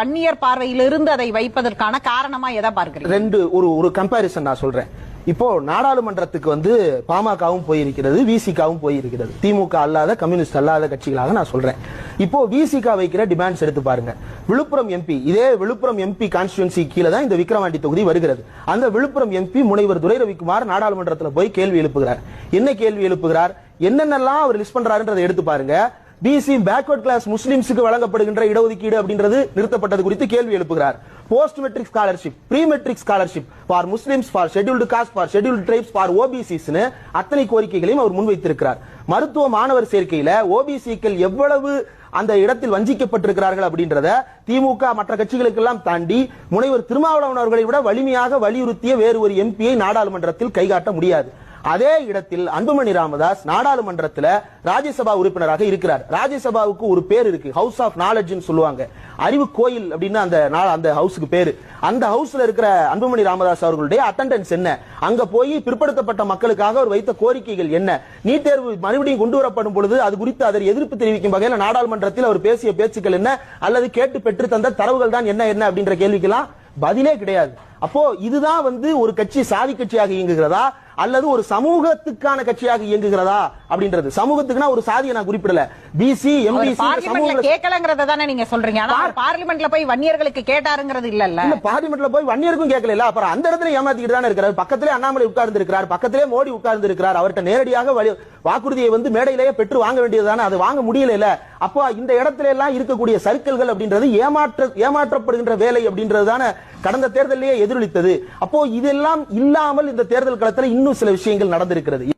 வன்னியர் பார்வையிலிருந்து அதை வைப்பதற்கான காரணமா எதை பார்க்கிறீங்க? ரெண்டு ஒரு ஒரு கம்பாரிசன் நான் சொல்றேன். இப்போ நாடாளுமன்றத்துக்கு வந்து பாமகவும் போயிருக்கிறது விசிகாவும் போயிருக்கிறது. திமுக அல்லாத கம்யூனிஸ்ட் அல்லாத கட்சிகளாக நான் சொல்றேன். இப்போ விசிகா வைக்கிற டிமாண்ட்ஸ் எடுத்து பாருங்க. விழுப்புரம் எம்பி இதே விழுப்புரம் எம்பி கான்ஸ்டுவன்சி கீழே தான் இந்த விக்ரவாண்டி தொகுதி வருகிறது. அந்த விழுப்புரம் எம்பி முனைவர் துரை ரவிக்குமார் நாடாளுமன்றத்தில் போய் கேள்வி எழுப்புகிறார். என்ன கேள்வி எழுப்புகிறார்? என்னென்னலாம் அவர் லிஸ்ட் பண்றாருன்றதை எடுத்து பாருங்க. பிசி பேக்வர்ட் கிளாஸ் முஸ்லிம்ஸுக்கு வழங்கப்படுகின்ற இடஒதுக்கீடு அப்படின்றது நிறுத்தப்பட்டது குறித்து கேள்வி எழுப்புகிறார். Post matric scholarship pre matric scholarship for Muslims for scheduled caste for scheduled tribes for ஓபிசிஸ்னு அத்தனை கோரிக்கைகளையும் அவர் முன்வைத்திருக்கிறார். மருத்துவ மாணவர் சேர்க்கையில ஓபிசிக்கள் எவ்வளவு அந்த இடத்தில் வஞ்சிக்கப்பட்டிருக்கிறார்கள் அப்படின்றத திமுக மற்ற கட்சிகளுக்கெல்லாம் தாண்டி முனைவர் திருமாவளவன் அவர்களை விட வலிமையாக வலியுறுத்திய வேறு ஒரு எம்பியை நாடாளுமன்றத்தில் கைகாட்ட முடியாது. அதே இடத்தில் அன்புமணி ராமதாஸ் நாடாளுமன்றத்தில் ராஜ்யசபா உறுப்பினராக இருக்கிறார். ராஜ்யசபாவுக்கு ஒரு பேர் இருக்கு. ஹவுஸ் ஆஃப் நாலேஜ்னு சொல்லுவாங்க. அறிவு கோயில் அப்படின்னு அந்த நா- அந்த ஹவுஸுக்கு பேரு. அந்த ஹவுஸ்ல இருக்கிற அன்புமணி ராமதாஸ் அவர்களுடைய அட்டெண்டன்ஸ் என்ன? அங்க போய் பிற்படுத்தப்பட்ட மக்களுக்காக அவர் வைத்த கோரிக்கைகள் என்ன? நீட் தேர்வு மறுபடியும் கொண்டு வரப்படும் பொழுது அது குறித்து அதற்கு எதிர்ப்பு தெரிவிக்கும் வகையில் நாடாளுமன்றத்தில் அவர் பேசிய பேச்சுக்கள் என்ன? அல்லது கேட்டு பெற்று தந்த தரவுகள் தான் என்ன என்ன அப்படின்ற கேள்விக்கெல்லாம் பதிலே கிடையாது. அப்போ இதுதான் வந்து ஒரு கட்சி சாதி கட்சியாக இயங்குகிறதா? அல்லது ஒரு சமூகத்துக்கான கட்சியாக இயங்குகிறதா அப்படின்றது. சமூகத்துக்குனா ஒரு சாதியை நான் குறிப்பிடல. பிசி எம்பிசி கேட்கலங்கறத தானே நீங்க சொல்றீங்க. பார்லிமெண்ட்ல போய் வன்னியர்களுக்கு கேட்டாருங்கிறது இல்லல்ல. இல்ல பார்லிமெண்ட்ல போய் வன்னியருக்கும் கேட்கல அப்புறம் அந்த இடத்துல ஏமாத்திக்கிட்டு தானே இருக்கிறார். பக்கத்திலே அண்ணாமலை உட்கார்ந்து இருக்கிறார் பக்கத்திலே மோடி உட்கார்ந்து இருக்கிறார் அவர்கிட்ட நேரடியாக வாக்குறுதியை வந்து மேடையிலேயே பெற்று வாங்க வேண்டியதுதானே அது வாங்க முடியல அப்போ இந்த இடத்துல எல்லாம் இருக்கக்கூடிய சர்க்கிள்கள் அப்படின்றது ஏமாற்ற ஏமாற்றப்படுகின்ற வேலை அப்படின்றது தானே கடந்த தேர்தலிலேயே எதிரொலித்தது. அப்போ இதெல்லாம் இல்லாமல் இந்த தேர்தல் களத்தில் இன்னும் சில விஷயங்கள் நடந்திருக்கிறது.